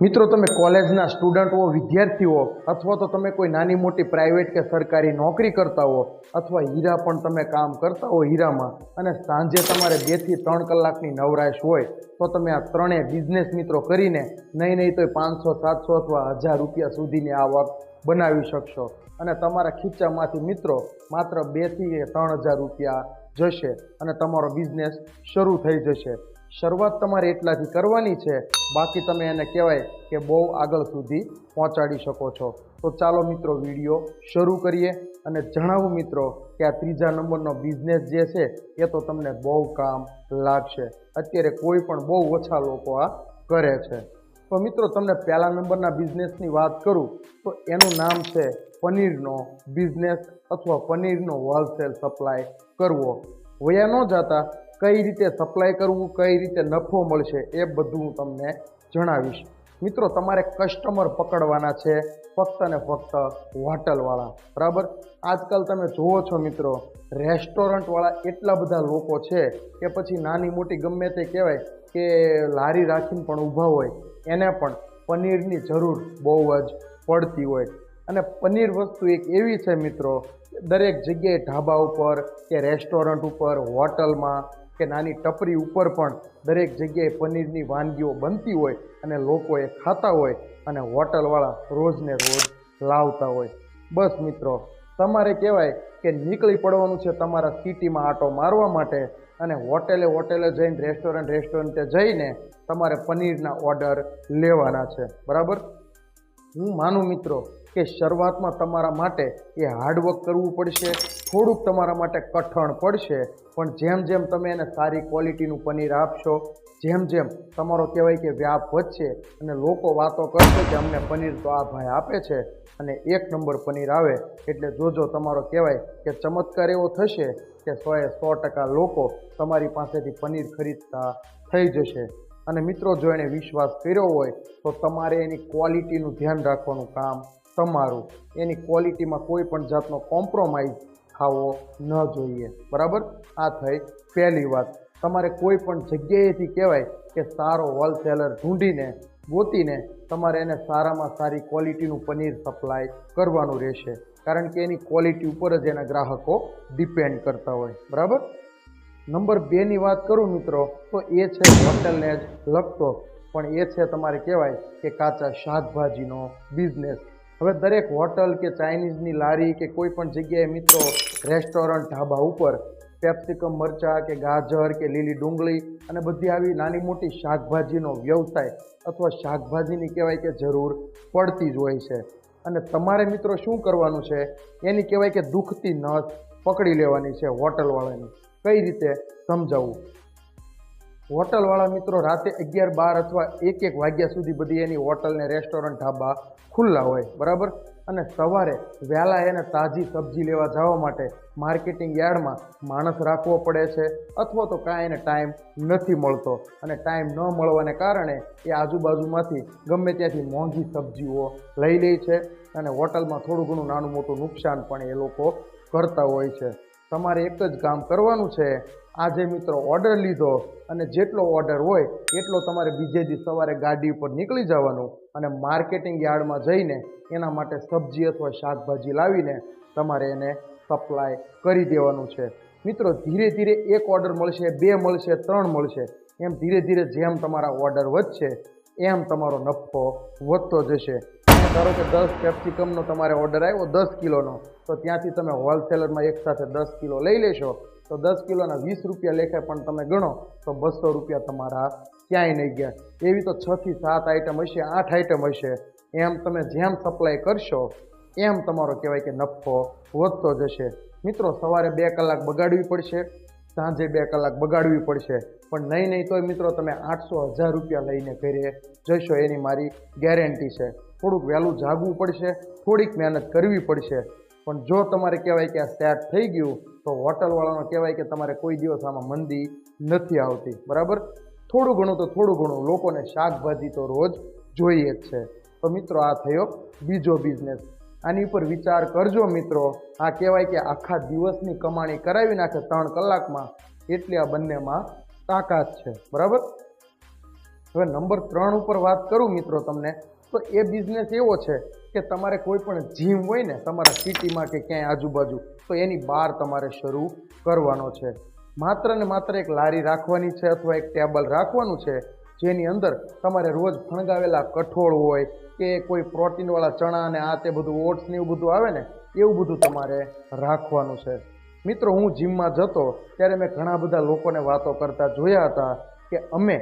મિત્રો, તમે કોલેજના સ્ટુડન્ટ, વિદ્યાર્થીઓ, અથવા તો તમે કોઈ નાની મોટી પ્રાઇવેટ કે સરકારી નોકરી કરતા હો, અથવા હીરા પણ તમે કામ કરતા હો હીરામાં, અને સાંજે તમારે બેથી ત્રણ કલાકની નવરાશ હોય, તો તમે આ ત્રણેય બિઝનેસ મિત્રો કરીને નહીં નહીં તો પાંચસો, સાતસો અથવા હજાર રૂપિયા સુધીની આવક બનાવી શકશો. અને તમારા ખીચામાંથી મિત્રો, માત્ર બેથી ત્રણ હજાર રૂપિયા જશે અને તમારો બિઝનેસ શરૂ થઈ જશે. શરૂઆત તમારે એટલાથી કરવાની છે, બાકી તમે એને કહેવાય કે બહુ આગળ સુધી પહોંચાડી શકો છો. તો ચાલો મિત્રો વીડિયો શરૂ કરીએ અને જણાવું મિત્રો કે આ ત્રીજા નંબરનો બિઝનેસ જે છે, એ તો તમને બહુ કામ લાગશે. અત્યારે કોઈ પણ બહુ ઓછા લોકો આ કરે છે. તો મિત્રો તમને પહેલા નંબરના બિઝનેસની વાત કરું, તો એનું નામ છે પનીરનો બિઝનેસ અથવા પનીરનો હોલસેલ સપ્લાય કરવો. વયા ન જતા કઈ રીતે સપ્લાય કરવું, કઈ રીતે નફો મળશે એ બધું હું તમને જણાવીશ. મિત્રો, તમારે કસ્ટમર પકડવાના છે, ફક્ત ને ફક્ત હોટલવાળા બરાબર? આજકાલ તમે જુઓ છો મિત્રો રેસ્ટોરન્ટવાળા એટલા બધા લોકો છે કે પછી નાની મોટી ગમે તે કહેવાય કે લારી રાખીને પણ ઊભા હોય, એને પણ પનીરની જરૂર બહુ જ પડતી હોય. અને પનીર વસ્તુ એક એવી છે મિત્રો, દરેક જગ્યાએ ઢાબા ઉપર કે રેસ્ટોરન્ટ ઉપર હોટલમાં કે નાની ટપરી ઉપર પણ દરેક જગ્યાએ પનીરની વાનગીઓ બનતી હોય અને લોકો એ ખાતા હોય અને હોટલવાળા રોજને રોજ લાવતા હોય. બસ મિત્રો, તમારે કહેવાય કે નીકળી પડવાનું છે તમારા સિટીમાં આટો મારવા માટે અને હોટેલે હોટેલે જઈને રેસ્ટોરન્ટ રેસ્ટોરન્ટે જઈને તમારે પનીરના ઓર્ડર લેવાના છે. બરાબર? હું માનું મિત્રો કે શરૂઆતમાં તમારા માટે એ હાર્ડવર્ક કરવું પડશે, થોડુંક તમારા માટે કઠણ પડશે, પણ જેમ જેમ તમે એને સારી ક્વોલિટીનું પનીર આપશો, જેમ જેમ તમારો કહેવાય કે વ્યાપ વધશે અને લોકો વાતો કરશે કે અમને પનીર તો આ ભાઈ આપે છે અને એક નંબર પનીર આવે, એટલે જોજો તમારો કહેવાય કે ચમત્કાર એવો થશે કે સોએ સો ટકા લોકો તમારી પાસેથી પનીર ખરીદતા થઈ જશે. અને મિત્રો, જો એણે વિશ્વાસ કર્યો હોય, તો તમારે એની ક્વોલિટીનું ધ્યાન રાખવાનું કામ તમારું એની ક્વોલિટીમાં કોઈ પણ જાતનો કોમ્પ્રોમાઇઝ થવો ન જોઈએ. બરાબર? આ થઈ પહેલી વાત. તમારે કોઈ પણ જગ્યાએથી કહેવાય કે સારો હોલસેલર ઢૂંઢીને, ગોતીને તમારે એને સારામાં સારી ક્વોલિટીનું પનીર સપ્લાય કરવાનું રહેશે. કારણ કે એની ક્વોલિટી ઉપર જ એના ગ્રાહકો ડિપેન્ડ કરતા હોય. બરાબર? નંબર બેની વાત કરું મિત્રો, તો એ છે હોટલને જ લગતો. પણ એ છે તમારે કહેવાય કે કાચા શાકભાજીનો બિઝનેસ હવે દરેક હોટલ કે ચાઇનીઝની લારી કે કોઈ પણ જગ્યાએ મિત્રો, રેસ્ટોરન્ટ ઢાબા ઉપર કેપ્સિકમ મરચાં કે ગાજર કે લીલી ડુંગળી અને બધી આવી નાની મોટી શાકભાજીનો વ્યવસાય અથવા શાકભાજીની કહેવાય કે જરૂર પડતી જ હોય છે. અને તમારે મિત્રો શું કરવાનું છે? એની કહેવાય કે દુખતી નસ પકડી લેવાની છે હોટલવાળાની. કઈ રીતે સમજાવવું હોટલવાળા મિત્રો રાતે અગિયાર બાર અથવા એક એક વાગ્યા સુધી બધી એની હોટલ ને રેસ્ટોરન્ટ ઢાબા ખુલ્લા હોય, બરાબર? અને સવારે વહેલા એને તાજી સબ્જી લેવા જવા માટે માર્કેટિંગ યાર્ડમાં માણસ રાખવો પડે છે અથવા તો કાંઈ એને ટાઈમ નથી મળતો. અને ટાઈમ ન મળવાને કારણે એ આજુબાજુમાંથી ગમે ત્યાંથી મોંઘી સબ્જીઓ લઈ લે છે અને હોટલમાં થોડું ઘણું નાનું મોટું નુકસાન પણ એ લોકો કરતા હોય છે. તમારે એક જ કામ કરવાનું છે. આજે મિત્રો ઓર્ડર લીધો અને જેટલો ઓર્ડર હોય એટલો તમારે બીજે દી સવારે ગાડી ઉપર નીકળી જવાનું અને માર્કેટિંગ યાર્ડમાં જઈને એના માટે સબ્જી અથવા શાકભાજી લાવીને તમારે એને સપ્લાય કરી દેવાનું છે. મિત્રો ધીરે ધીરે એક ઓર્ડર મળશે, બે મળશે, ત્રણ મળશે. એમ ધીરે ધીરે જેમ તમારા ઓર્ડર વધશે, એમ તમારો નફો વધતો જશે. ધારો કે દસ કેપ્સિકમનો તમારે ઓર્ડર આવ્યો, દસ કિલોનો, તો ત્યાંથી તમે હોલસેલરમાં એકસાથે દસ કિલો લઈ લેશો. તો દસ કિલોના વીસ રૂપિયા લેખે પણ તમે ગણો, તો બસો રૂપિયા તમારા ક્યાંય નહીં ગયા. એવી તો છથી સાત આઈટમ હશે, આઠ આઈટમ હશે. એમ તમે જેમ સપ્લાય કરશો, એમ તમારો કહેવાય કે નફો વધતો જશે. મિત્રો, સવારે બે કલાક બગાડવી પડશે, સાંજે બે કલાક બગાડવી પડશે. પણ નહીં નહીં, તોય મિત્રો, તમે આઠસો હજાર રૂપિયા લઈને ઘરે જશો, એની મારી ગેરંટી છે. થોડુંક વહેલું જાગવું પડશે, થોડીક મહેનત કરવી પડશે. પણ જો તમારે કહેવાય કે આ સેટ થઈ ગયું, તો હોટલવાળાનો કહેવાય કે તમારે કોઈ દિવસ આમાં મંદી નથી આવતી. બરાબર? થોડું ઘણું તો થોડું ઘણું. લોકોને શાકભાજી તો રોજ જોઈએ જ છે. તો મિત્રો, આ થયો બીજો બિઝનેસ આની ઉપર વિચાર કરજો મિત્રો. આ કહેવાય કે આખા દિવસની કમાણી કરાવી નાખે ત્રણ કલાકમાં, એટલી આ બંનેમાં તાકાત છે. બરાબર? હવે નંબર ત્રણ ઉપર વાત કરું મિત્રો તમને. તો એ બિઝનેસ એવો છે કે તમારે કોઈ પણ જીમ હોય ને, તમારા સિટીમાં કે ક્યાંય આજુબાજુ, તો એની બહાર તમારે શરૂ કરવાનો છે. માત્ર ને માત્ર એક લારી રાખવાની છે અથવા એક ટેબલ રાખવાનું છે, જેની અંદર તમારે રોજ ફણગાવેલા કઠોળ હોય કે કોઈ પ્રોટીનવાળા ચણા અને આ તે બધું ઓટ્સ ને એવું બધું આવે ને, એવું બધું તમારે રાખવાનું છે. મિત્રો, હું જીમમાં જતો ત્યારે મેં ઘણા બધા લોકોને વાતો કરતા જોયા હતા કે અમે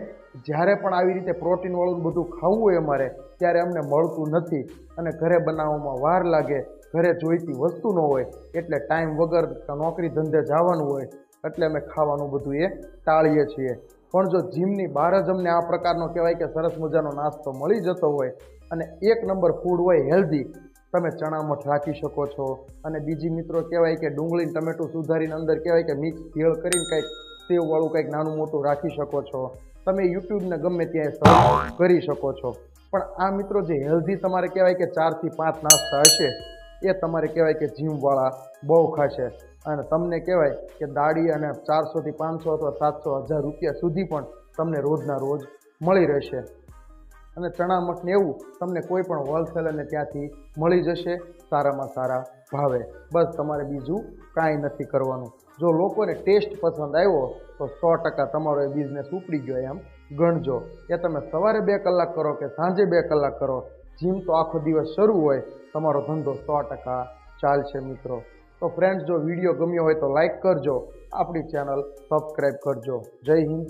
જ્યારે પણ આવી રીતે પ્રોટીનવાળું બધું ખાવું હોય અમારે, ત્યારે અમને મળતું નથી અને ઘરે બનાવવામાં વાર લાગે, ઘરે જોઈતી વસ્તુ ન હોય, એટલે ટાઈમ વગર નોકરી ધંધે જવાનું હોય, એટલે અમે ખાવાનું બધું એ ટાળીએ છીએ. પણ જો જીમની બહાર જ અમને આ પ્રકારનો કહેવાય કે સરસ મજાનો નાસ્તો મળી જતો હોય અને એક નંબર ફૂડ હોય હેલ્ધી તમે ચણા મઠ રાખી શકો છો અને બીજી મિત્રો કહેવાય કે ડુંગળી ટમેટું સુધારીને અંદર કહેવાય કે મિક્સ ભેળ કરીને કંઈક સેવવાળું કંઈક નાનું મોટું રાખી શકો છો. તમે યુટ્યુબને ગમે ત્યાં સર્ચ કરી શકો છો. પણ આ મિત્રો જે હેલ્ધી તમારે કહેવાય કે ચારથી પાંચ નાસ્તા હશે, એ તમારે કહેવાય કે જીમવાળા બહુ ખાશે. અને તમને કહેવાય કે દાડી અને ચારસોથી પાંચસો અથવા સાતસો હજાર રૂપિયા સુધી પણ તમને રોજના રોજ મળી રહેશે. અને ચણા મઠને એવું તમને કોઈ પણ હોલસેલ અને ત્યાંથી મળી જશે, સારામાં સારા ભાવે. બસ તમારે બીજું કાંઈ નથી કરવાનું. જો લોકોને ટેસ્ટ પસંદ આવ્યો, તો સો ટકા તમારો એ બિઝનેસ ઉપડી ગયો એમ ગણજો. એ તમે સવારે બે કલાક કરો કે સાંજે બે કલાક કરો. જીમ તો આખો દિવસ શરૂ હોય, તમારો ધંધો સો ટકા ચાલશે મિત્રો. તો ફ્રેન્ડ્સ જો વીડિયો ગમ્યો હોય તો લાઈક કરજો. આપણી ચેનલ સબસ્ક્રાઈબ કરજો. જય હિન્દ.